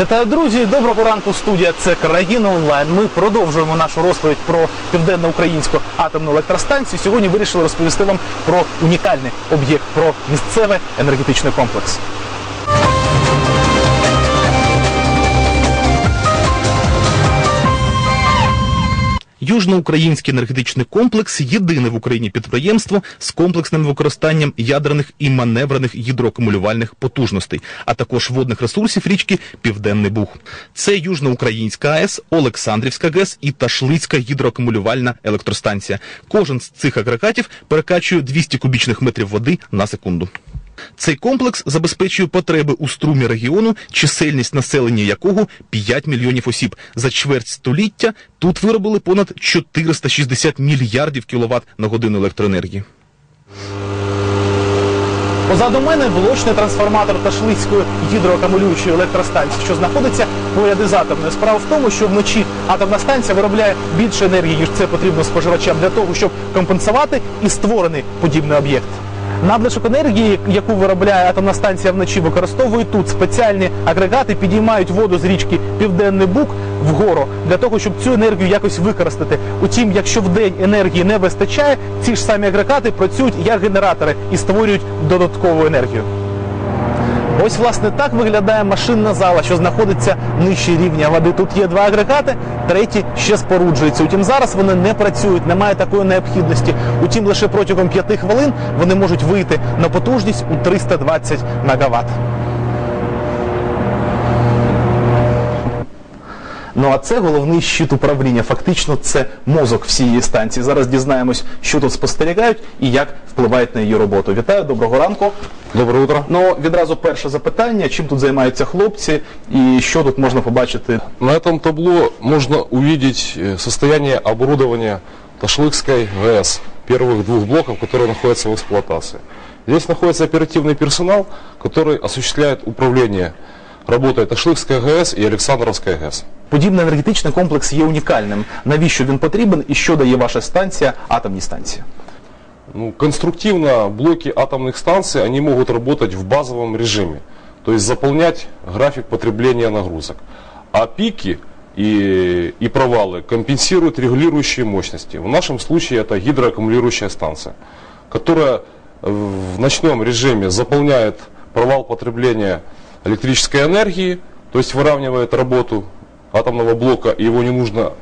Вітаю, друзі! Доброго ранку, студія. Це країна онлайн. Ми продовжуємо нашу розповідь про південно-українську атомну електростанцію. Сьогодні вирішили розповісти вам про унікальний об'єкт, про місцевий енергетичний комплекс. Южноукраїнський енергетичний комплекс єдине в Україні підприємство з комплексним використанням ядерних і маневрених гідроакумулювальних потужностей, а також водних ресурсів річки Південний Буг. Це Южноукраїнська АЕС, Олександрівська ГЕС і Ташлицька гідроакумулювальна електростанція. Кожен з цих агрегатів перекачує 200 кубічних метрів води на секунду. Цей комплекс забезпечує потреби у струмі регіону, чисельність населення якого 5 мільйонів осіб. За чверть століття тут виробили понад 460 мільярдів кіловат на годину електроенергії. Позаду мене влочний трансформатор Ташлицької гідроакумулюючої електростанції, що знаходиться поряд із атомною. Справа в тому, що вночі атомна станція виробляє більше енергії, ніж це потрібно споживачам для того, щоб компенсувати і створений подібний об'єкт. Надлишок енергії, яку виробляє атомна станція вночі, використовують тут спеціальні агрегати, підіймають воду з річки Південний Бук вгору для того, щоб цю енергію якось використати. Утім, якщо в день енергії не вистачає, ці ж самі агрегати працюють як генератори і створюють додаткову енергію. Ось, власне, так виглядає машинна зала, що знаходиться нижче рівня води. Тут є два агрегати, третій ще споруджується. Утім, зараз вони не працюють, немає такої необхідності. Утім, лише протягом п'яти хвилин вони можуть вийти на потужність у 320 МВт. Ну а це головний щит управління. Фактично, це мозок всієї станції. Зараз дізнаємось, що тут спостерігають і як впливають на її роботу. Вітаю, доброго ранку. Доброе утро. Ну, відразу перше запитання: чим тут займаються хлопці, і що тут можна побачити? На этом табло можно увидеть э, состояние оборудования Ташлыкской ГЭС, первых двух блоков, которые находятся в эксплуатации. Здесь находится оперативный персонал, который осуществляет управление работой Ташлыкской ГЭС и Александровской ГЭС. Подібний енергетичний комплекс є унікальним. Навіщо він потрібен і що дає ваша станція, атомні станції? Ну, конструктивно блоки атомных станций, они могут работать в базовом режиме, то есть заполнять график потребления нагрузок. А пики и, и провалы компенсируют регулирующие мощности. В нашем случае это гидроаккумулирующая станция, которая в ночном режиме заполняет провал потребления электрической энергии, то есть выравнивает работу атомного блока, и его не нужно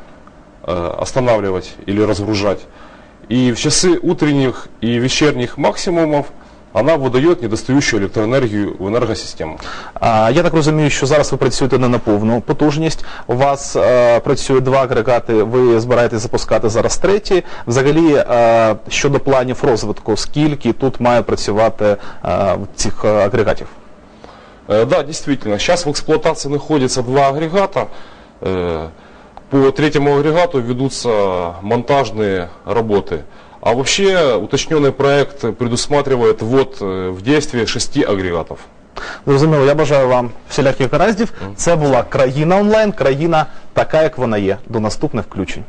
э, останавливать или разгружать. И в часы утренних и вечерних максимумов она выдает недостающую электроэнергию в энергосистему. А, я так розумію, що зараз ви працюєте не на повну потужність. У вас е, працює два агрегати, ви збираєтесь запускати зараз третій. Взагалі, е, щодо планів розвитку, скільки тут має працювати е, цих е, агрегатів? Э, Да, действительно, сейчас в эксплуатации находится два агрегата. Э, По третьему агрегату ведутся монтажные работы. А вообще уточненный проект предусматривает ввод э, в действие шести агрегатов. Зрозуміло, я бажаю вам всіляких гараздів. Це була країна онлайн, країна така, як вона є. До наступних включень.